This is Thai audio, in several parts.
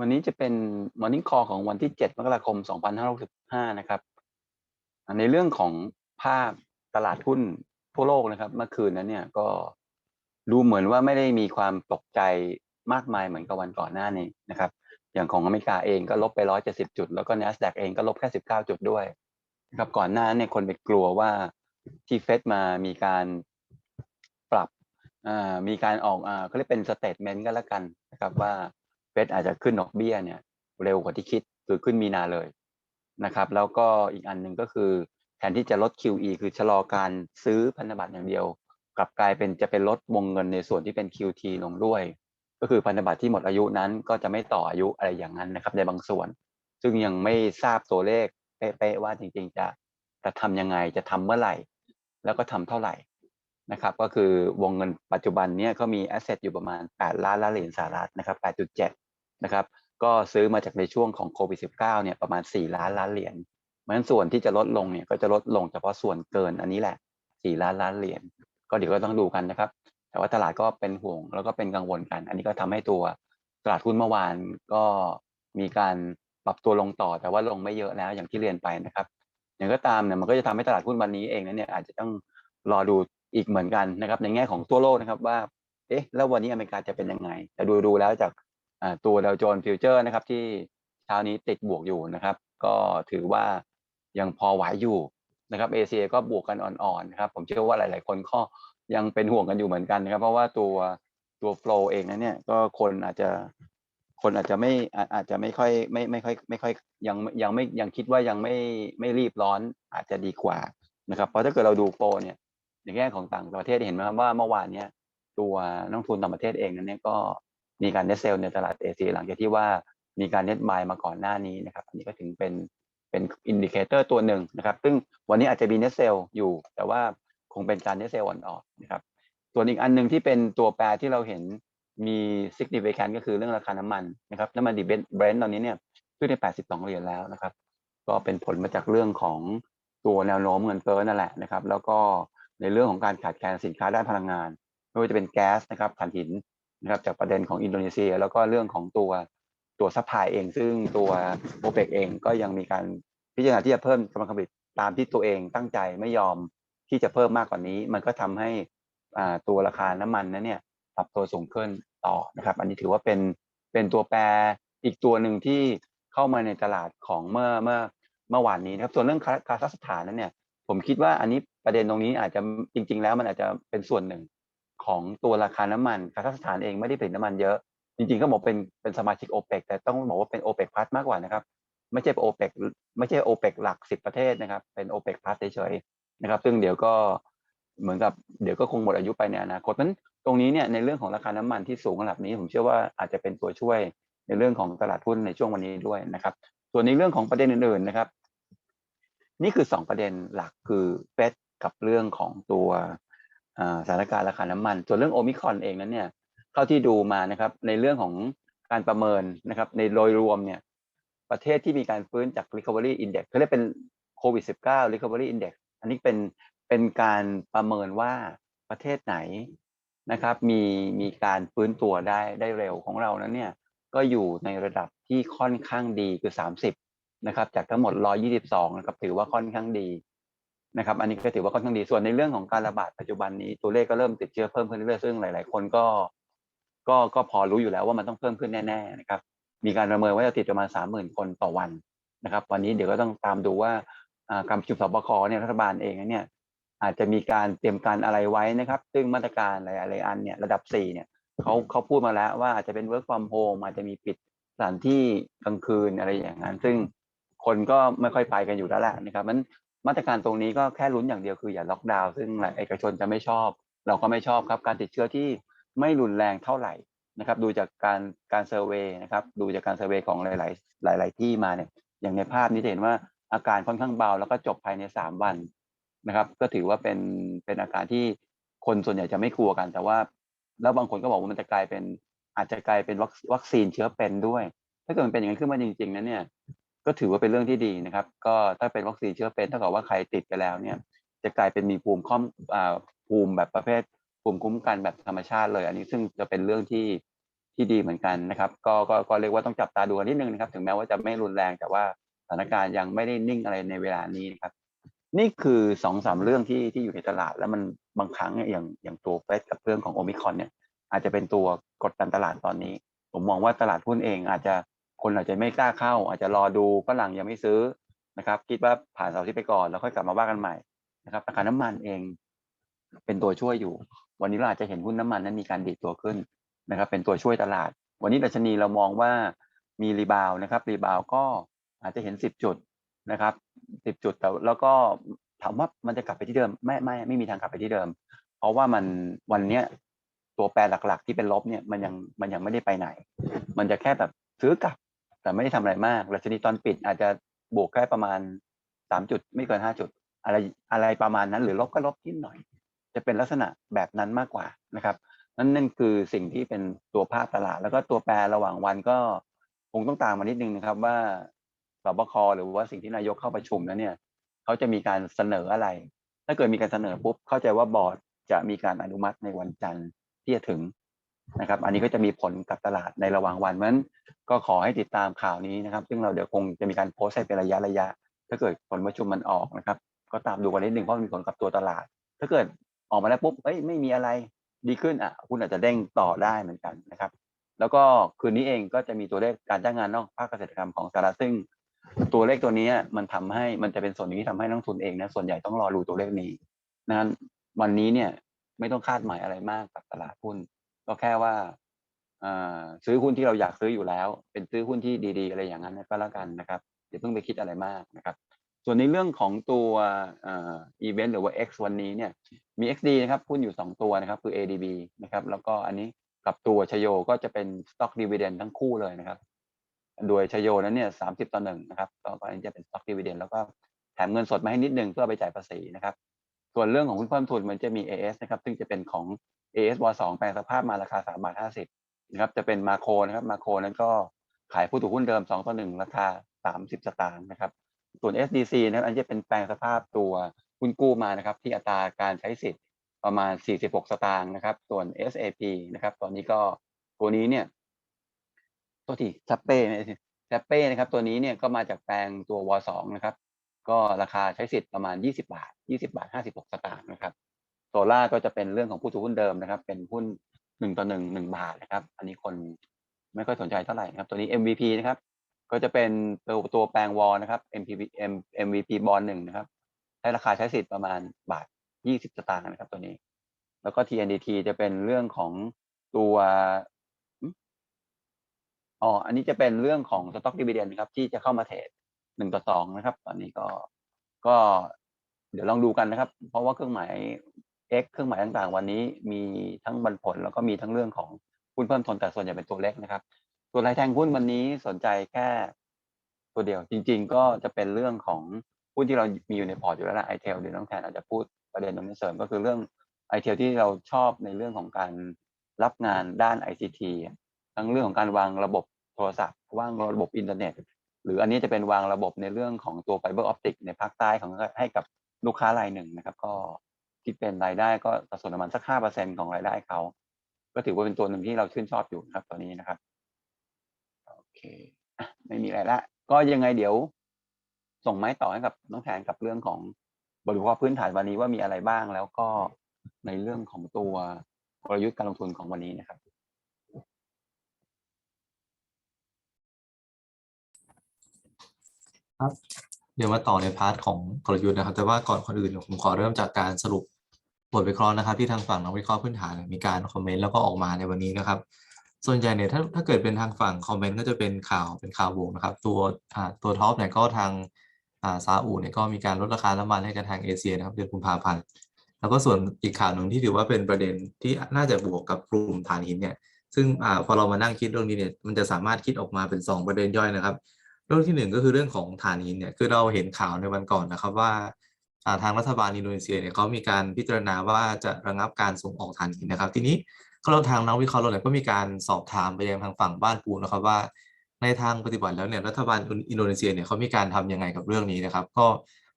วันนี้จะเป็น Morning Call ของวันที่ 7 มกราคม 2565 นะครับอ่าในเรื่องของภาพตลาดหุ้นทั่วโลกนะครับ เมื่อคืนนั้นเนี่ยก็ดูเหมือนว่าไม่ได้มีความตกใจมากมายเหมือนกับวันก่อนหน้านี้นะครับ อย่างของอเมริกาเองก็ลบไป 170 จุด แล้วก็ NASDAQ เองก็ลบแค่ 19 จุดด้วยนะครับ ก่อนหน้านั้นเนี่ยคนไปกลัวว่าที่เฟดมามีการปรับมีการออกอ่าเขาเรียกเป็นสเตตเมนต์ก็แล้วกันนะครับว่า ฟดอาจจะขึ้นดอกเบี้ยเนี่ยเร็วกว่าที่คิดคือขึ้นมีนาเลยนะครับแล้วก็อีกอันหนึ่งก็คือแทนที่จะลด QE คือชะลอการซื้อพันธบัตรอย่างเดียว กลับกลายเป็นจะเป็นลดวงเงินในส่วนที่เป็น QT ลงด้วย ก็คือพันธบัตรที่หมดอายุนั้นก็จะไม่ต่ออายุอะไรอย่างนั้นนะครับในบางส่วน ซึ่งยังไม่ทราบตัวเลขเป๊ะๆว่าจริงๆ จะจะทำยังไงจะทำเมื่อไหร่ แล้วก็ทำเท่าไหร่นะครับก็คือวงเงินปัจจุบันเนี่ยเขามีแอสเซทอยู่ประมาณ 8 ล้านล้านเหรียญสหรัฐนะครับ 8.7 นะครับก็ซื้อมาจากในช่วงของโควิด -19 เนี่ยประมาณ 4 ล้านล้านเหรียญเพราะฉะนั้นส่วนที่จะลดลงเนี่ยก็จะลดลงเฉพาะส่วนเกินอันนี้แหละ 4 ล้านล้านเหรียญก็เดี๋ยวก็ต้องดูกันนะครับ แต่ว่าตลาดก็เป็นห่วงแล้วก็เป็นกังวลกัน อันนี้ก็ทำให้ตัวตลาดหุ้นเมื่อวานก็มีการปรับตัวลงต่อแต่ว่าลงไม่เยอะแล้วอย่างที่เรียนไปนะครับอย่างก็ตามเนี่ยมันก็จะทำให้ตลาดหุ้นวันนี้เองนั้นเนี่ยอาจจะต้องรอดูอีกเหมือนกันนะครับในแง่ของทั่วโลกนะครับว่าเอ๊ะแล้ววันนี้อเมริกาจะเป็นยังไงแต่ดูดูแล้วจาก ตัวดาวโจนส์ฟิวเจอร์นะครับที่เช้านี้ติดบวกอยู่นะครับ ก็ถือว่ายังพอไหวอยู่นะครับเอเชียก็บวกกันอ่อนๆนะครับผมเชื่อว่าหลาย ๆ คนก็ยังเป็นห่วงกันอยู่เหมือนกันนะครับ เพราะว่าตัวตัวโฟล์เองนั้นเนี่ยก็คนอาจจะคนอาจจะไม่อาจจะไม่ค่อยไม่ไม่ค่อยไม่ค่อยยังยังไม่ยังคิดว่ายังไม่ไม่รีบร้อนอาจจะดีกว่านะครับเพราะถ้าเกิดเราดูโฟล์เนี่ยในแง่ของต่างประเทศเห็นไหมครับว่าเมื่อวานเนี้ยตัวนักทุนต่างประเทศเองนั้นเนี่ยก็ มีการ Net Sell ในตลาดเอเชียหลังจากที่ว่ามีการ Net Buy มาก่อนหน้านี้นะครับอันนี้ก็ถึงเป็นเป็น indicator ตัวหนึ่งนะครับซึ่งวันนี้อาจจะมี Net Sell อยู่ แต่ว่าคงเป็นการ Net Sell อ่อนๆนะครับส่วนอีกอันหนึ่งที่เป็นตัวแปรที่เราเห็นมี significant ก็คือเรื่องราคาน้ำมันนะครับน้ำมันดิบ Brent ตอนนี้เนี่ยขึ้นไป82 เหรียญแล้วนะครับ ก็เป็นผลมาจากเรื่องของตัวแนวโน้มเงินเฟ้อนั่นแหละนะครับ แล้วก็ในเรื่องของการขาดแคลนสินค้าด้านพลังงาน ไม่ว่าจะเป็นแก๊สนะครับถ่านหิน นะครับจากประเด็นของอินโดนีเซีย แล้วก็เรื่องของตัวตัวซัพพลายเอง ซึ่งตัว OPEC เองก็ยังมีการพิจารณาที่จะเพิ่มกำลังผลิตตามที่ตัวเองตั้งใจไม่ยอมที่จะเพิ่มมากกว่านี้ มันก็ทำให้อ่าตัวราคาน้ำมันนั้นเนี่ยปรับตัวสูงขึ้นต่อนะครับ อันนี้ถือว่าเป็นเป็นตัวแปรอีกตัวหนึ่งที่เข้ามาในตลาดของเมื่อเมื่อเมื่อวานนี้นะครับ ส่วนเรื่องคาคาซัคสถานนั้นเนี่ย ผมคิดว่าอันนี้ประเด็นตรงนี้อาจจะจริง ๆ แล้วมันอาจจะเป็นส่วนหนึ่ง ของตัวราคาน้ำมันคาซัคสถานเองไม่ได้ผลิตน้ำมันเยอะ จริงๆก็บอกเป็นเป็นสมาชิก OPEC แต่ต้องบอกว่าเป็น OPEC Plus มากกว่านะครับ ไม่ใช่ OPEC ไม่ใช่ OPEC หลัก10ประเทศนะครับ เป็น OPEC Plus เฉยๆนะครับ ซึ่งเดี๋ยวก็เหมือนกับเดี๋ยวก็คงหมดอายุไปในอนาคตรนั้นตรงนี้เนี่ยในเรื่องของราคาน้ำมันที่สูงระดับนี้ ผมเชื่อว่าอาจจะเป็นตัวช่วยในเรื่องของตลาดหุ้นในช่วงวันนี้ด้วยนะครับ ส่วนในเรื่องของประเด็นอื่นๆนะครับ นี่คือ 2 ประเด็นหลักคือเฟดกับเรื่องของตัว สถานการณ์ราคาน้ำมัน ส่วนเรื่องโอมิคอนเองนั้นเนี่ยเท่าที่ดูมานะครับในเรื่องของการประเมินนะครับในโดยรวมเนี่ยประเทศที่มีการฟื้นจาก Recovery Index เขาเรียกเป็นโควิด -19 Recovery Index อันนี้เป็นเป็นการประเมินว่าประเทศไหนนะครับมีมีการฟื้นตัวได้ได้เร็วของเรานั้นเนี่ยก็อยู่ในระดับที่ค่อนข้างดีคือ 30นะครับจากทั้งหมด 122นะครับถือว่าค่อนข้างดี นะครับอันนี้ก็ถือว่าค่อนข้างดีส่วนในเรื่องของการระบาดปัจจุบันนี้ตัวเลขก็เริ่มติดเชื้อเพิ่มขึ้นเรื่อยๆซึ่งหลาย ๆ คนก็ก็ก็พอรู้อยู่แล้วว่ามันต้องเพิ่มขึ้นแน่ๆนะครับมีการประเมินว่าจะติดประมาณ30,000คนต่อวันนะครับวันนี้เดี๋ยวก็ต้องตามดูว่าการประชุมสบคเนี่ยรัฐบาลเองเนี่ยอาจจะมีการเตรียมการอะไรไว้นะครับ ซึ่งมาตรการหลายๆอันเนี่ยระดับ4เนี่ยเขาเขาพูดมาแล้วว่าอาจจะเป็น work from home อาจจะมีปิดสถานที่กลางคืนอะไรอย่างงั้น ซึ่งคนก็ไม่ค่อยไปกันอยู่แล้วแหละนะครับเพราะฉะนั้น มาตรการตรงนี้ก็แค่ลุ้นอย่างเดียวคืออย่าล็อกดาวน์ซึ่งหลายเอกชนจะไม่ชอบ เราก็ไม่ชอบครับ การติดเชื้อที่ไม่รุนแรงเท่าไรนะครับ ดูจากการการเซอร์เวย์นะครับ ดูจากการเซอร์เวย์ของหลาย ๆ หลาย ๆ ที่มาเนี่ย อย่างในภาพนี้จะเห็นว่าอาการค่อนข้างเบาแล้วก็จบภายใน 3 วันนะครับ ก็ถือว่าเป็นเป็นอาการที่คนส่วนใหญ่จะไม่กลัวกัน แต่ว่า แล้วบางคนก็บอกว่ามันจะกลายเป็นอาจจะกลายเป็นวัควัคซีนเชื้อเป็นด้วย ถ้าเกิดมันเป็นอย่างนั้นขึ้นมาจริงๆนะเนี่ย ก็ถือว่าเป็นเรื่องที่ดีนะครับ ก็ถ้าเป็นวัคซีนเชื้อเป็นเท่ากับว่าใครติดไปแล้วเนี่ย จะกลายเป็นมีภูมิค่อมอ่าภูมิแบบประเภทภูมิคุ้มกันแบบธรรมชาติเลย อันนี้ซึ่งจะเป็นเรื่องที่ที่ดีเหมือนกันนะครับ ก็ก็ก็เรียกว่าต้องจับตาดูกันนิดนึงนะครับ ถึงแม้ว่าจะไม่รุนแรงแต่ว่าสถานการณ์ยังไม่ได้นิ่งอะไรในเวลานี้นะครับ นี่คือสองสามเรื่องที่ที่อยู่ในตลาด แล้วมันบางครั้งเนี่ยอย่างอย่างตัวเฟดกับเรื่องของโอมิคอนเนี่ยอาจจะเป็นตัวกดดันตลาดตอนนี้ ผมมองว่าตลาดหุ้นเองอาจจะ คนอาจจะไม่กล้าเข้า อาจจะรอดูฝรั่งยังไม่ซื้อนะครับ คิดว่าผ่านเสาร์ที่ไปก่อนแล้วค่อยกลับมาว่ากันใหม่นะครับราคาน้ำมันเองเป็นตัวช่วยอยู่ วันนี้เราอาจจะเห็นหุ้นน้ำมันนั้นมีการดีดตัวขึ้นนะครับ เป็นตัวช่วยตลาด วันนี้ดัชนีเรามองว่ามีรีบาวนะครับ รีบาวก็อาจจะเห็น 10 จุดนะครับ 10 จุดแต่แล้วก็ถามว่ามันจะกลับไปที่เดิมไม่ไม่ไม่มีทางกลับไปที่เดิม เพราะว่ามันวันเนี้ยตัวแปรหลักๆ ที่เป็นลบเนี่ยมันยังมันยังไม่ได้ไปไหน มันจะแค่แบบซื้อกลับ แต่ไม่ได้ทำอะไรมากดัชนีตอนปิดอาจจะบวกแค่ประมาณสามจุดไม่เกินห้าจุด อะไรอะไรประมาณนั้น หรือลบก็ลบนิดหน่อย จะเป็นลักษณะแบบนั้นมากกว่านะครับนั่นนั่นคือสิ่งที่เป็นตัวภาพตลาด แล้วก็ตัวแปรระหว่างวันก็คงต้องตามมานิดนึงนะครับว่าสบคหรือว่าสิ่งที่นายกเข้าประชุมแล้วเนี่ยเขาจะมีการเสนออะไร ถ้าเกิดมีการเสนอปุ๊บเข้าใจว่าบอร์ดจะมีการอนุมัติในวันจันทร์ที่จะถึง นะครับ อันนี้ก็จะมีผลกับตลาดในระหว่างวันเพราะฉะนั้นก็ขอให้ติดตามข่าวนี้นะครับ ซึ่งเราเดี๋ยวคงจะมีการโพสต์ให้เป็นระยะระยะ ถ้าเกิดผลประชุมมันออกนะครับ ก็ตามดูกันนิดนึงเพราะมันมีผลกับตัวตลาด ถ้าเกิดออกมาแล้วปุ๊บเอ้ยไม่มีอะไรดีขึ้นอะคุณอาจจะเด้งต่อได้เหมือนกันนะครับ แล้วก็คืนนี้เองก็จะมีตัวเลขการจ้างงานนอกภาคเกษตรกรรมของสหรัฐซึ่ง ตัวเลขตัวนี้มันทำให้มันจะเป็นส่วนหนึ่งที่ทำให้นักลงทุนเองนะส่วนใหญ่ต้องรอดูตัวเลขนี้นั้นวันนี้เนี่ยไม่ต้องคาดหมายอะไรมากกับตลาดหุ้น ก็แค่ว่าอซื้อหุ้นที่เราอยากซื้ออยู่แล้ว เป็นซื้อหุ้นที่ดี ๆ อะไรอย่างนั้นก็แล้วกันนะครับอย่าเพิ่งไปคิดอะไรมากนะครับ ส่วนในเรื่องของตัวอีเวนต์หรือว่า X วันนี้เนี่ยมี XD นะครับหุ้นอยู่ 2 ตัวนะครับ คือ ADB นะครับ แล้วก็อันนี้กับตัวชโยก็จะเป็น Stock Dividend ทั้งคู่เลยนะครับ โดยชโยนั้นเนี่ย30ต่อหนึ่งนะครับก็อันนี้จะเป็น Stock Dividend แล้วก็แถมเงินสดมาให้นิดนึงเพื่อไปจ่ายภาษีนะครับ ส่วนเรื่องของหุ้นเพิ่มทุนมันจะมี AS นะครับ ซึ่งจะเป็นของ AS ว2แปลงสภาพมาราคา3บาท50นะครับจะเป็นมาโครนะครับมาโครนั้นก็ขายผู้ถือหุ้นเดิม2ต่อ1ราคา 30 สตางค์นะครับส่วน SDC นะครับอันนี้เป็นแปลงสภาพตัวหุ้นกู้มานะครับที่อัตราการใช้สิทธิ์ประมาณ 46 สตางค์นะครับส่วน SAP นะครับตอนนี้ก็ตัวนี้เนี่ยตัวที่แซปเป้แซปเป้นะครับตัวนี้เนี่ยก็มาจากแปลงตัวว2นะครับก็ราคาใช้สิทธิ์ประมาณ 20 บาท 20 บาท 56 สตางค์นะครับ ซล่าก็จะเป็นเรื่องของผู้ถือหุ้นเดิมนะครับ เป็นหุ้น1ต่อ1 1บาทนะครับ อันนี้คนไม่ค่อยสนใจเท่าไหร่นะครับ ตัวนี้ MVP นะครับ ก็จะเป็นตัวตัวแปลงวอลนะครับ MPV M MVP บอลหนึ่งนะครับใช้ราคาใช้สิทธิ์ประมาณบาท20สตางค์นะครับ ตัวนี้ แล้วก็ TNDT จะเป็นเรื่องของตัวอ๋ออันนี้จะเป็นเรื่องของ Stock Dividend นะครับ ที่จะเข้ามาเทรดหนึ่งต่อสองนะครับ ตอนนี้ก็ก็เดี๋ยวลองดูกันนะครับ เพราะว่าเครื่องหมาย X เครื่องหมายต่างๆ วันนี้มีทั้งบันผลแล้วก็มีทั้งเรื่องของหุ้นเพิ่มทุนแต่ส่วนใหญ่เป็นตัวเล็กนะครับ ตัวรายแทงหุ้นวันนี้สนใจแค่ตัวเดียวจริง ๆ ก็จะเป็นเรื่องของหุ้นที่เรามีอยู่ในพอร์ตอยู่แล้วนะไอเทลเดี๋ยวน้องแทนอาจจะพูดประเด็นตรงนี้เสริมก็คือเรื่องไอเทลที่เราชอบในเรื่องของการรับงานด้าน ICT ทั้งเรื่องของการวางระบบโทรศัพท์วางระบบอินเทอร์เน็ต หรืออันนี้จะเป็นวางระบบในเรื่องของตัวไฟเบอร์ออปติกในภาคใต้ของให้กับลูกค้ารายหนึ่งนะครับ ก็ คิดเป็นรายได้ก็สัดส่วนประมาณสักห้าเปอร์เซ็นของรายได้เขา ก็ถือว่าเป็นตัวหนึ่งที่เราชื่นชอบอยู่นะครับตัวนี้นะครับ โอเค ไม่มีอะไรละ ก็ยังไงเดี๋ยว ส่งไม้ต่อให้กับน้องแทนกับเรื่องของบริบทพื้นฐานวันนี้ว่ามีอะไรบ้างแล้วก็ในเรื่องของตัวกลยุทธ์การลงทุนของวันนี้นะครับครับเดี๋ยวมาต่อในพาร์ทของกลยุทธ์นะครับ แต่ว่าก่อนคนอื่นผมขอเริ่มจากการสรุป บทวิเคราะห์นะครับที่ทางฝั่งนักวิเคราะห์พื้นฐานมีการคอมเมนต์แล้วก็ออกมาในวันนี้นะครับ ส่วนใหญ่เนี่ยถ้าถ้าเกิดเป็นทางฝั่งคอมเมนต์ก็จะเป็นข่าวเป็นข่าวบวกนะครับ ตัวตัวท็อปเนี่ยก็ทางอ่าซาอุเนี่ยก็มีการลดราคาน้ำมันให้กับทางเอเชียนะครับเดือนกุมภาพันธ์แล้วก็ส่วนอีกข่าวหนึ่งที่ถือว่าเป็นประเด็นที่น่าจะบวกกับกลุ่มถ่านหินเนี่ยซึ่งอ่าพอเรามานั่งคิดเรื่องนี้เนี่ยมันจะสามารถคิดออกมาเป็น 2 ประเด็นย่อยนะครับ เรื่องที่หนึ่งก็คือเรื่องของถ่านหินเนี่ยคือเราเห็นข่าวในวันก่อนนะครับว่า ทางรัฐบาลอินโดนีเซียเนี่ยเขามีการพิจารณาว่าจะระงับการส่งออกถ่านหินนะครับ ทีนี้เราทางนักวิเคราะห์เราเนี่ยก็มีการสอบถามไปยังทางฝั่งบ้านปูนะครับว่า ในทางปฏิบัติแล้วเนี่ยรัฐบาลอินโดนีเซียเนี่ยเขามีการทำยังไงกับเรื่องนี้นะครับ ก็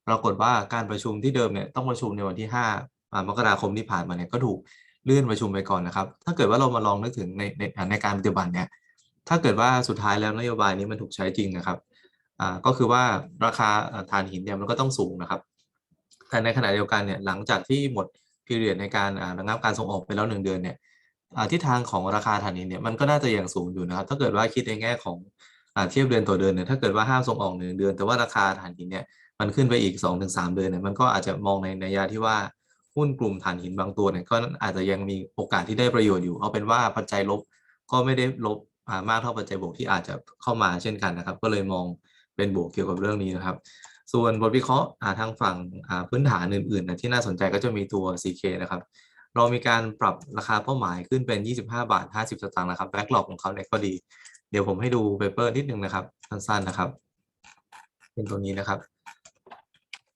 ปรากฏว่าการประชุมที่เดิมเนี่ยต้องประชุมในวันที่5อ่ามกราคมที่ผ่านมาเนี่ยก็ถูกเลื่อนประชุมไปก่อนนะครับ ถ้าเกิดว่าเรามาลองนึกถึงในในในการปฏิบัติเนี่ยถ้าเกิดว่าสุดท้ายแล้วนโยบายนี้มันถูกใช้จริงนะครับอ่าก็คือว่าราคาอ่าถ่านหินเนี่ยมันก็ต้องสูงนะครับ แต่ในขณะเดียวกันเนี่ยหลังจากที่หมดพีเรียดในการอ่าระงับการส่งออกไปแล้วหนึ่งเดือนเนี่ยทิศทางของราคาถ่านหินเนี่ยมันก็น่าจะยังสูงอยู่นะครับ ถ้าเกิดว่าคิดในแง่ของอเทียบเดือนต่อเดือนเนี่ยถ้าเกิดว่าห้ามส่งออกหนึ่งเดือน แต่ว่าราคาถ่านหินเนี่ยมันขึ้นไปอีก 2-3 เดือนเนี่ยมันก็อาจจะมองในในยะที่ว่าหุ้นกลุ่มถ่านหินบางตัวเนี่ยก็อาจจะยังมีโอกาสที่ได้ประโยชน์อยู่ เอาเป็นว่าปัจจัยลบก็ไม่ได้ลบมากเท่าปัจจัยบวกที่อาจจะเข้ามาเช่นกันนะครับ ก็เลยมองเป็นบวกเกี่ยวกับเรื่องนี้นะครับ ส่วนบทวิเคราะห์ทางฝั่งพื้นฐานอื่นๆนะที่น่าสนใจก็จะมีตัว CK นะครับ เรามีการปรับราคาเป้าหมายขึ้นเป็น 25 บาท 50 สตางค์นะครับแบ็กหลอกของเขาเนี่ยก็ดี เดี๋ยวผมให้ดูเปเปอร์นิดนึงนะครับ สั้นๆนะครับ เป็นตัวนี้นะครับ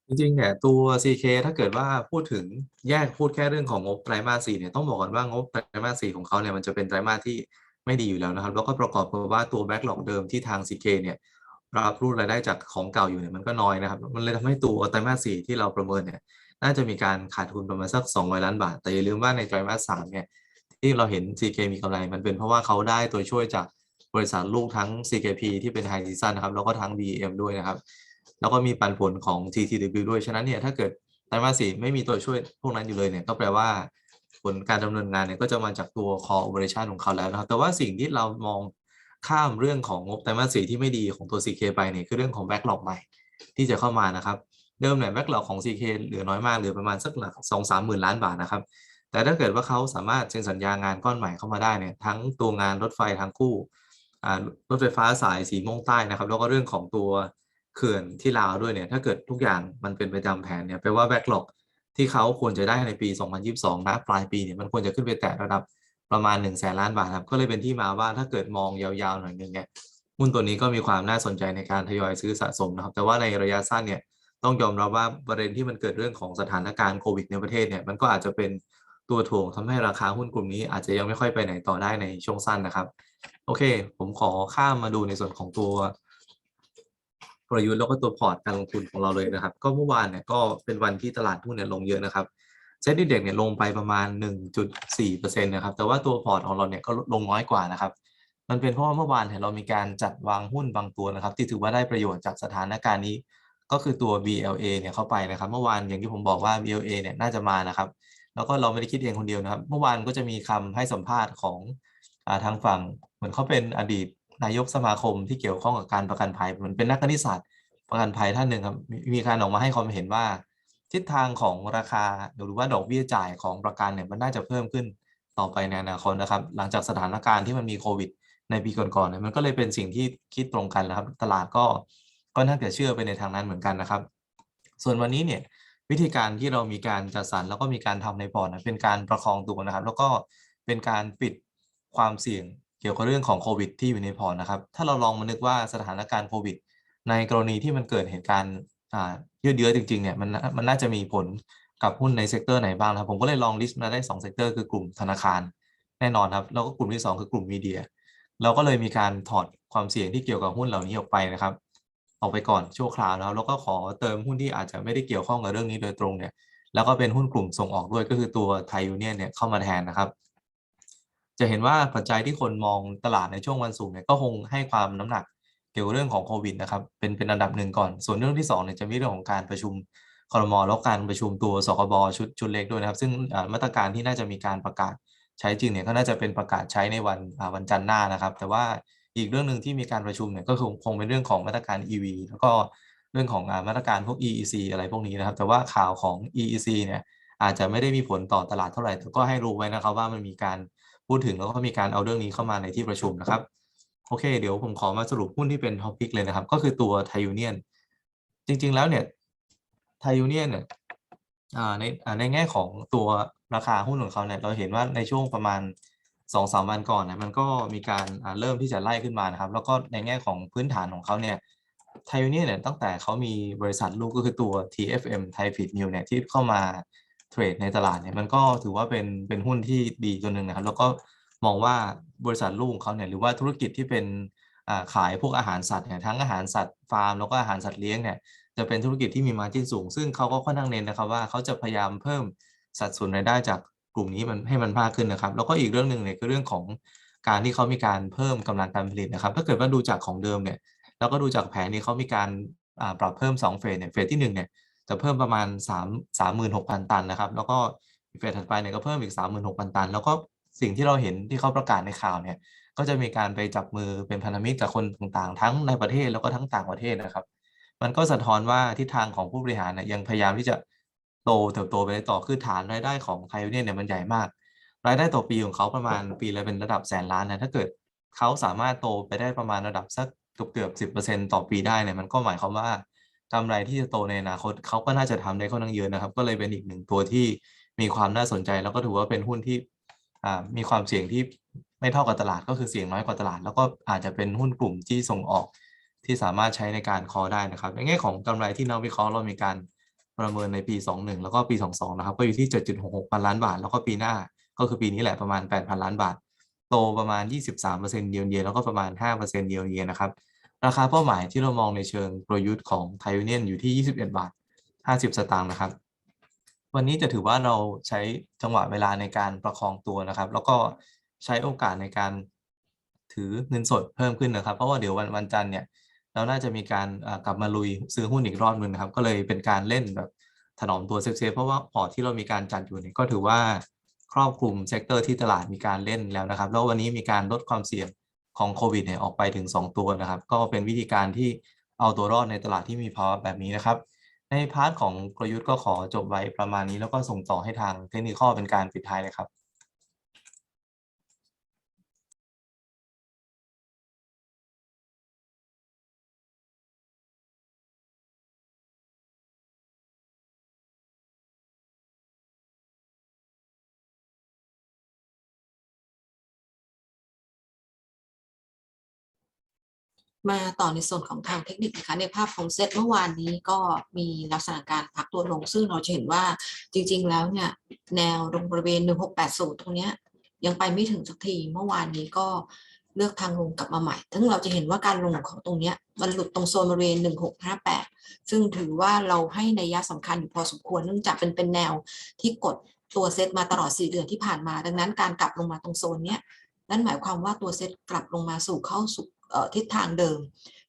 จริงๆเนี่ยตัว CK ถ้าเกิดว่าพูดถึงแยกพูดแค่เรื่องของงบไตรมาส4เนี่ยต้องบอกก่อนว่างบไตรมาส4ของเขาเนี่ยมันจะเป็นไตรมาสที่ไม่ดีอยู่แล้วนะครับ แล้วก็ประกอบกับว่าตัวแบ็กหลอกเดิมที่ทาง CK เนี่ย รับรู้รายได้จากของเก่าอยู่เนี่ยมันก็น้อยนะครับ มันเลยทำให้ตัวไตรมาสสี่ที่เราประเมินเนี่ย น่าจะมีการขาดทุนประมาณสัก200ล้านบาท แต่อย่าลืมว่าในไตรมาสสามเนี่ยที่เราเห็น CK มีกำไร มันเป็นเพราะว่าเขาได้ตัวช่วยจากบริษัทลูกทั้ง CKP ที่เป็นไฮซีซันนะครับแล้วก็ทั้ง BM ด้วยนะครับ แล้วก็มีปันผลของ TTW ด้วย ฉะนั้นเนี่ยถ้าเกิดไตรมาสสี่ไม่มีตัวช่วยพวกนั้นอยู่เลยเนี่ยก็แปลว่าผลการดำเนินงานเนี่ยก็จะมาจากตัว core operation ของเขาแล้วนะครับ แต่ว่าสิ่งที่เรามอง ข้ามเรื่องของงบไตรมาสสี่ที่ไม่ดีของตัว CK ไปเนี่ยคือเรื่องของแบ็กหลอกใหม่ที่จะเข้ามานะครับ เดิมเนี่ยแบ็กหลอกของ CK เหลือน้อยมากเหลือประมาณสักหลักสองสามหมื่นล้านบาทนะครับ แต่ถ้าเกิดว่าเขาสามารถเซ็นสัญญางานก้อนใหม่เข้ามาได้เนี่ยทั้งตัวงานรถไฟทั้งคู่รถไฟฟ้าสายสีม่วงใต้นะครับ แล้วก็เรื่องของตัวเขื่อนที่ลาวด้วยเนี่ยถ้าเกิดทุกอย่างมันเป็นไปตามแผนเนี่ยแปลว่าแบ็กหลอกที่เขาควรจะได้ในปี 2022นะปลายปีเนี่ยมันควรจะขึ้นไปแตะระดับ ประมาณ1นึ่งแสนล้านบาทครับก็เลยเป็นที่มาว่าถ้าเกิดมองยาวๆหน่อยนึงเนี่ยหุ้นตัวนี้ก็มีความน่าสนใจในการทยอยซื้อสะสมนะครับ แต่ว่าในระยะสั้นเนี่ยต้องยอมรับว่าประเด็นที่มันเกิดเรื่องของสถานการณ์โควิดในประเทศเนี่ยมันก็อาจจะเป็นตัวถ่วงทำให้ราคาหุ้นกลุ่มนี้อาจจะยังไม่ค่อยไปไหนต่อได้ในช่วงสั้นนะครับ โอเค ผมขอข้ามมาดูในส่วนของตัวกลยุทธ์แล้วก็ตัวพอร์ตการลงทุนของเราเลยนะครับ ก็เมื่อวานเนี่ยก็เป็นวันที่ตลาดหุ้นเนี่ยลงเยอะนะครับ เซ็นดีเด็กเนี่ยลงไปประมาณ 1.4%นะครับ แต่ว่าตัวพอร์ตของเราเนี่ยก็ลงน้อยกว่านะครับ มันเป็นเพราะว่าเมื่อวานเนี่ยเรามีการจัดวางหุ้นบางตัวนะครับ ที่ถือว่าได้ประโยชน์จากสถานการณ์นี้ ก็คือตัว BLA เนี่ยเข้าไปนะครับ เมื่อวานอย่างที่ผมบอกว่า BLA เนี่ยน่าจะมานะครับ แล้วก็เราไม่ได้คิดเองคนเดียวนะครับ เมื่อวานก็จะมีคำให้สัมภาษณ์ของอทางฝั่ง เหมือนเขาเป็นอดีตนายกสมาคมที่เกี่ยวข้องกับการประกันภัยเหมือนเป็นนักคณิตศาสตร์ประกันภัยท่านหนึ่งครับมีการออกมาให้ความเห็นว่า ทิศทางของราคาหรือว่าดอกเบี้ยจ่ายของประกันเนี่ยมันน่าจะเพิ่มขึ้นต่อไปในอนาคตนะครับ หลังจากสถานการณ์ที่มันมีโควิด ในปีก่อนๆเนี่ยมันก็เลยเป็นสิ่งที่คิดตรงกันนะครับ ตลาดก็ก็น่าจะเชื่อไปในทางนั้นเหมือนกันนะครับ ส่วนวันนี้เนี่ยวิธีการที่เรามีการจัดสรรแล้วก็มีการทำในพอร์ตนะเป็นการประคองตัวนะครับ แล้วก็เป็นการปิดความเสี่ยงเกี่ยวกับเรื่องของโควิดที่อยู่ในพอร์ตนะครับ ถ้าเราลองมานึกว่าสถานการณ์โควิดในกรณีที่มันเกิดเหตุการณ์ ยืดเยื้อจริงๆเนี่ยมันมันน่าจะมีผลกับหุ้นในเซกเตอร์ไหนบ้างครับ ผมก็เลยลองลิสต์มาได้2เซกเตอร์คือกลุ่มธนาคารแน่นอนครับ แล้วก็กลุ่มที่ 2 คือกลุ่มมีเดีย เราก็เลยมีการถอดความเสี่ยงที่เกี่ยวกับหุ้นเหล่านี้ออกไปนะครับออกไปก่อนชั่วคราวนะครับแล้วก็ขอเติมหุ้นที่อาจจะไม่ได้เกี่ยวข้องกับเรื่องนี้โดยตรงเนี่ยแล้วก็เป็นหุ้นกลุ่มส่งออกด้วยก็คือตัวไทยยูเนียนเนี่ยเข้ามาแทนนะครับ จะเห็นว่าปัจจัยที่คนมองตลาดในช่วงวันศุกร์เนี่ยก็คงให้ความน้ำหนัก เกี่ยวกับเรื่องของโควิดนะครับเป็นเป็นอันดับหนึ่งก่อน ส่วนเรื่องที่2เนี่ยจะมีเรื่องของการประชุมคอรมอแล้วการประชุมตัวสกบชุดชุดเล็กด้วยนะครับ ซึ่งมาตรการที่น่าจะมีการประกาศใช้จริงเนี่ยก็น่าจะเป็นประกาศใช้ในวันวันจันทร์หน้านะครับ แต่ว่าอีกเรื่องหนึ่งที่มีการประชุมเนี่ยก็คงคงเป็นเรื่องของมาตรการ EV แล้วก็เรื่องของมาตรการพวก EEC อะไรพวกนี้นะครับ แต่ว่าข่าวของ EEC เนี่ยอาจจะไม่ได้มีผลต่อตลาดเท่าไหร่แต่ก็ให้รู้ไว้นะครับว่ามันมีการพูดถึงแล้วก็มีการเอาเรื่องนี้เข้ามาในที่ประชุมนะครับ โอเค เดี๋ยวผมขอมาสรุปหุ้นที่เป็นท็อปิกเลยนะครับ ก็คือตัวไทยูเนียนจริง ๆ แล้วเนี่ยไทยูเนียนเนี่ยในในแง่ของตัวราคาหุ้นของเขาเนี่ยเราเห็นว่าในช่วงประมาณ2อสามวันก่อนเนี่ยมันก็มีการเริ่มที่จะไล่ขึ้นมานะครับ แล้วก็ในแง่ของพื้นฐานของเขาเนี่ยไทยูเนียนเนี่ยตั้งแต่เขามีบริษัทลูกก็คือตัว TFM Thai Feed Mill เนี่ยที่เข้ามาเทรดในตลาดเนี่ยมันก็ถือว่าเป็นเป็นหุ้นที่ดีตัวหนึ่งนะครับ แล้วก็ มองว่าบริษัทลูกของเขาเนี่ยหรือว่าธุรกิจที่เป็นขายพวกอาหารสัตว์เนี่ยทั้งอาหารสัตว์ฟาร์มแล้วก็อาหารสัตว์เลี้ยงเนี่ยจะเป็นธุรกิจที่มีมาร์จิ้นสูง ซึ่งเขาก็ค่อนข้างเน้นนะครับว่าเขาจะพยายามเพิ่มสัดส่วนรายได้จากกลุ่มนี้มันให้มันมากขึ้นนะครับ แล้วก็อีกเรื่องหนึ่งเนี่ยคือเรื่องของการที่เขามีการเพิ่มกำลังการผลิตนะครับ ถ้าเกิดว่าดูจากของเดิมเนี่ยแล้วก็ดูจากแผนนี้เขามีการปรับเพิ่ม 2 เฟสเนี่ยเฟสที่ 1เนี่ยจะเพิ่มประมาณ 3 36,000 ตันนะครับ แล้วก็เฟสถัดไปเนี่ยก็เพิ่มอีก 36,000 ตัน แล้วก็ สิ่งที่เราเห็นที่เขาประกาศในข่าวเนี่ย ก็จะมีการไปจับมือเป็นพันธมิตรกับคนต่างๆ ทั้งในประเทศแล้วก็ทั้งต่างประเทศนะครับ มันก็สะท้อนว่าทิศทางของผู้บริหารเนี่ยยังพยายามที่จะโตเติบโตไปได้ต่อคือฐานรายได้ของไทยเนี่ยเนี่ยมันใหญ่มาก รายได้ต่อปีของเขาประมาณปีละเป็นระดับแสนล้านนะถ้าเกิดเขาสามารถโตไปได้ประมาณระดับสักเกือบเกือบสิบเปอร์เซ็นต่อปีได้เนี่ยมันก็หมายความว่ากำไรที่จะโตในอนาคตเขาก็น่าจะทำได้ค่อนข้างเยอะนะครับ ก็เลยเป็นอีกหนึ่งตัวที่มีความน่าสนใจแล้วก็ถือว่าเป็นหุ้นที่อ่า มีความเสี่ยงที่ไม่เท่ากับตลาดก็คือเสี่ยงน้อยกว่าตลาด แล้วก็อาจจะเป็นหุ้นกลุ่มที่ส่งออกที่สามารถใช้ในการคอได้นะครับ ในแง่ของกำไรที่นักวิเคราะห์เรามีการประเมินในปี 21 แล้วก็ปี 22 นะครับ ก็อยู่ที่ 7.66พันล้านบาท แล้วก็ปีหน้าก็คือปีนี้แหละประมาณ 8,000 ล้านบาท โตประมาณ 23%เยียร์เยียแล้วก็ประมาณ 5%เยียร์เยียนะครับ ราคาเป้าหมายที่เรามองในเชิงกลยุทธ์ของไทยเนียนอยู่ที่ 21 บาท 50 สตางค์นะครับ วันนี้จะถือว่าเราใช้จังหวะเวลาในการประคองตัวนะครับ แล้วก็ใช้โอกาสในการถือเงินสดเพิ่มขึ้นนะครับ เพราะว่าเดี๋ยววันวันจันทร์เนี่ยเราน่าจะมีการกลับมาลุยซื้อหุ้นอีกรอบหนึ่งนะครับ ก็เลยเป็นการเล่นแบบถนอมตัวเซฟๆเพราะว่าพอร์ตที่เรามีการจัดอยู่เนี่ยก็ถือว่าครอบคลุมเซกเตอร์ที่ตลาดมีการเล่นแล้วนะครับ แล้ววันนี้มีการลดความเสี่ยงของโควิดเนี่ยออกไปถึง 2 ตัวนะครับ ก็เป็นวิธีการที่เอาตัวรอดในตลาดที่มีภาวะแบบนี้นะครับ ในพาร์ทของกลยุทธ์ก็ขอจบไว้ประมาณนี้แล้วก็ส่งต่อให้ทางเทคนิคเป็นการปิดท้ายเลยครับ มาต่อในส่วนของทางเทคนิคนะคะในภาพของเซตเมื่อวานนี้ก็มีลักษณะการพักตัวลง ซึ่งเราจะเห็นว่าจริง ๆ แล้วเนี่ยแนวตรงบริเวณ 1680 ตรงเนี้ยยังไปไม่ถึงสักทีเมื่อวานนี้ก็เลือกทางลงกลับมาใหม่ ซึ่งเราจะเห็นว่าการลงของตรงเนี้ยมันหลุดตรงโซนบริเวณ 1658 ซึ่งถือว่าเราให้ในยยะสำคัญอยู่พอสมควร เนื่องจากเป็นเป็นแนวที่กดตัวเซตมาตลอด 4 เดือนที่ผ่านมา ดังนั้นการกลับลงมาตรงโซนเนี้ยนั่นหมายความว่าตัวเซตกลับลงมาสู่เข้าสู่ ทิศทางเดิม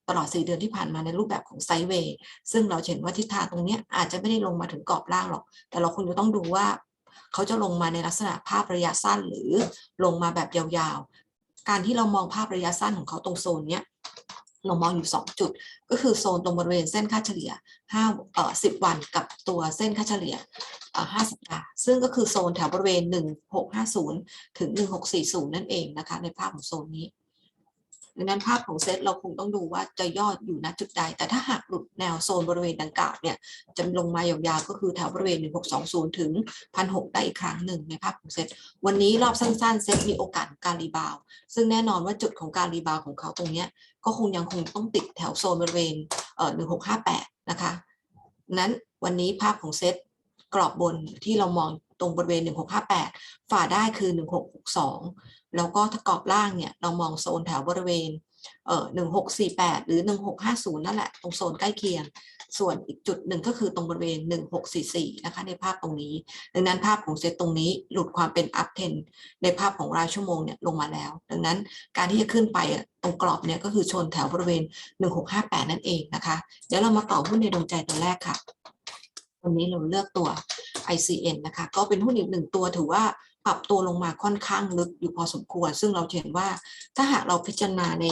ตลอด 4 เดือนที่ผ่านมาในรูปแบบของไซเวย์ซึ่งเราเห็นว่าทิศทางตรงนี้อาจจะไม่ได้ลงมาถึงกรอบล่างหรอก แต่เราคงจะต้องดูว่าเขาจะลงมาในลักษณะภาพระยะสั้นหรือลงมาแบบยาวๆ การที่เรามองภาพระยะสั้นของเขาตรงโซนเนี้ยเรามองอยู่ 2 จุด ก็คือโซนตรงบริเวณเส้นค่าเฉลี่ย5เอ่อ10 วันกับตัวเส้นค่าเฉลี่ยเอ่อ5สัปดาห์ซึ่งก็คือโซนแถวบริเวณ 1650 ถึง 1640 นั่นเองนะคะ ในภาพของโซนนี้ ดังนั้นภาพของเซตเราคงต้องดูว่าจะย่ออยู่ณจุดใด แต่ถ้าหากหลุดแนวโซนบริเวณดังกล่าวเนี่ยจะลงมายาวๆก็คือแถวบริเวณ 1620 ถึง 1,600 ได้อีกครั้งหนึ่งในภาพของเซตวันนี้รอบสั้นๆ เซตมีโอกาสการรีบาว ซึ่งแน่นอนว่าจุดของการรีบาวของเขาตรงเนี้ยก็คงยังคงต้องติดแถวโซนบริเวณเอ่อ1658 นะคะนั้นวันนี้ภาพของเซตกรอบบนที่เรามองตรงบริเวณ 1658 ฝ่าได้คือ 1662 แล้วก็ถ้ากรอบล่างเนี่ยเรามองโซนแถวบริเวณเอ่อ1648 หรือ 1650 นั่นแหละ ตรงโซนใกล้เคียง ส่วนอีกจุดหนึ่งก็คือตรงบริเวณ 1644 นะคะ ในภาพตรงนี้ ดังนั้นภาพของเซตตรงนี้หลุดความเป็นอัพเทนในภาพของรายชั่วโมงเนี่ยลงมาแล้ว ดังนั้นการที่จะขึ้นไปตรงกรอบเนี่ยก็คือชนแถวบริเวณ 1658 นั่นเองนะคะ เดี๋ยวเรามาต่อหุ้นในดวงใจตัวแรกค่ะวันนี้เราเลือกตัว ICN นะคะก็เป็นหุ้นอีกหนึ่งตัวถือว่าปรับตัวลงมาค่อนข้างลึกอยู่พอสมควร ซึ่งเราเห็นว่าถ้าหากเราพิจารณาใน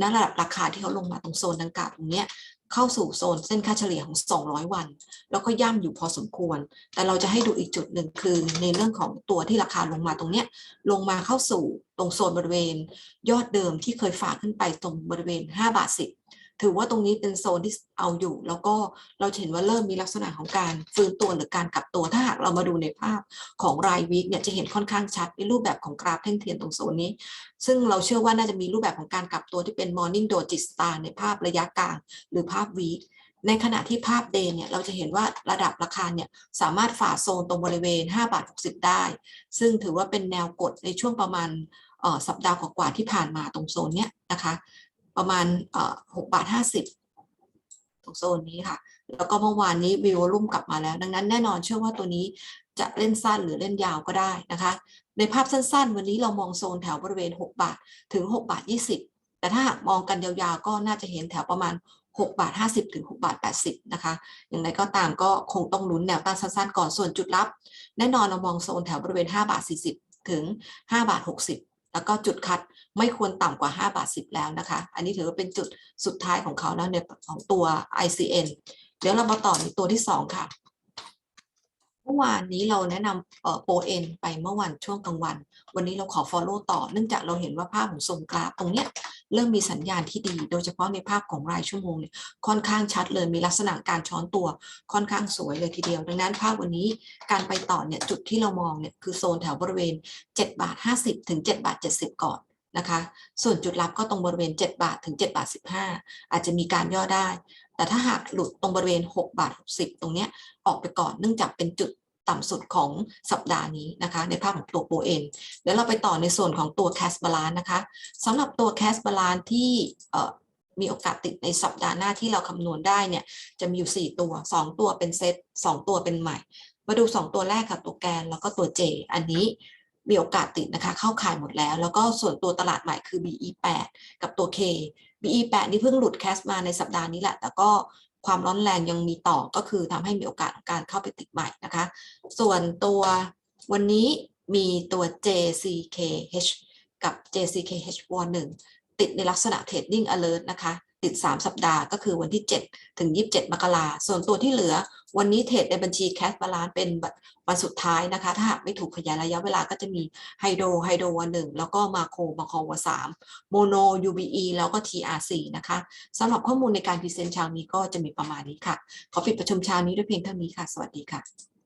ณระดับราคาที่เขาลงมาตรงโซนดังกล่าวตรงเนี้ยเข้าสู่โซนเส้นค่าเฉลี่ยของ 200 วัน แล้วก็ย่ำอยู่พอสมควร แต่เราจะให้ดูอีกจุดหนึ่งคือในเรื่องของตัวที่ราคาลงมาตรงเนี้ยลงมาเข้าสู่ตรงโซนบริเวณ ยอดเดิมที่เคยฝากขึ้นไปตรงบริเวณ 5 บาท 10 ถือว่าตรงนี้เป็นโซนที่เอาอยู่ แล้วก็เราเห็นว่าเริ่มมีลักษณะของการฟื้นตัวหรือการกลับตัวถ้าหากเรามาดูในภาพของรายวีคเนี่ยจะเห็นค่อนข้างชัดในรูปแบบของกราฟแท่งเทียนตรงโซนนี้ ซึ่งเราเชื่อว่าน่าจะมีรูปแบบของการกลับตัวที่เป็น morning d o j i star ในภาพระยะกลาง หรือภาพวีคในขณะที่ภาพเดย์เนี่ยเราจะเห็นว่าระดับราคาเนี่ยสามารถฝ่าโซนตรงบริเวณ 5 บาท 60 ได้ ซึ่งถือว่าเป็นแนวกดในช่วงประมาณออสัปดาห์กว่าๆที่ผ่านมาตรงโซนเนี้ยนะคะ ประมาณเอ่อ6บาท50ตรงโซนนี้ค่ะ แล้วก็เมื่อวานนี้วิวลุ่มกลับมาแล้ว ดังนั้นแน่นอนเชื่อว่าตัวนี้จะเล่นสั้นหรือเล่นยาวก็ได้นะคะ ในภาพสั้นๆ วันนี้เรามองโซนแถวบริเวณ 6 บาทถึง 6 บาท 20 แต่ถ้าหากมองกันยาวๆ ก็น่าจะเห็นแถวประมาณ 6 บาท 50 ถึง 6 บาท 80 นะคะ อย่างไรก็ตามก็คงต้องลุ้นแนวต้านสั้นๆ ก่อนส่วนจุดรับ แน่นอนเรามองโซนแถวบริเวณ 5 บาท 40 ถึง 5 บาท 60 แล้วก็จุดคัดไม่ควรต่ำกว่า 5 บาท 10 แล้วนะคะ อันนี้ถือว่าเป็นจุดสุดท้ายของเขาแล้วในของตัว ICN เดี๋ยวเรามาต่อในตัวที่ 2 ค่ะ มื่อวานนี้เราแนะนำโปรเอ็นไปเมื่อวันช่วงกลางวัน วันนี้เราขอ follow ต่อ เนื่องจากเราเห็นว่าภาพของทรงกราฟตรงเนี้ยเริ่มมีสัญญาณที่ดี โดยเฉพาะในภาพของรายชั่วโมงเนี่ยค่อนข้างชัดเลยมีลักษณะการช้อนตัวค่อนข้างสวยเลยทีเดียว ดังนั้นภาพวันนี้การไปต่อเนี่ยจุดที่เรามองเนี่ยคือโซนแถวบริเวณ7บาท50 ถึง7บาท70 ก่อนนะคะ ส่วนจุดรับก็ตรงบริเวณ 7 บาทถึง 7 บาท 15 อาจจะมีการย่อได้ แต่ถ้าหากหลุดตรงบริเวณ 6 บาท 60 ตรงเนี้ยออกไปก่อนเนื่องจากเป็นจุดต่ำสุดของสัปดาห์นี้นะคะ ในภาพของตัวโปรเอ็นเดี๋ยวเราไปต่อในส่วนของตัว cash balance นะคะสำหรับตัว cash balance ที่มีโอกาสติดในสัปดาห์หน้าที่เราคำนวณได้เนี่ยจะมีอยู่ 4 ตัว 2 ตัวเป็นเซต2ตัวเป็นใหม่ มาดู 2 ตัวแรกค่ะตัวแกนแล้วก็ตัว J อันนี้มีโอกาสติดนะคะ เข้าข่ายหมดแล้ว แล้วก็ส่วนตัวตลาดใหม่คือ BE8 กับตัว K BE8 นี่เพิ่งหลุดแคสมาในสัปดาห์นี้แหละ แต่ก็ความร้อนแรงยังมีต่อก็คือทำให้มีโอกาสของการเข้าไปติดใหม่นะคะ ส่วนตัววันนี้มีตัว JCKH กับ JCKH ว1ติดในลักษณะ Trading Alert นะคะ ติด 3 สัปดาห์ก็คือวันที่ 7 ถึง 27 มกราส่วนตัวที่เหลือวันนี้เทรดในบัญชี Cash Balance เป็นวันสุดท้ายนะคะ ถ้าหากไม่ถูกขยายระยะเวลาก็จะมีไฮโดไฮโดวันหนึ่งแล้วก็มาโคมาโควันสามโมโน UBE แล้วก็ TRC นะคะสำหรับข้อมูลในการพรีเซนต์เช้านี้ก็จะมีประมาณนี้ค่ะ ขอปิดประชุมเช้านี้ด้วยเพียงเท่านี้ค่ะ สวัสดีค่ะ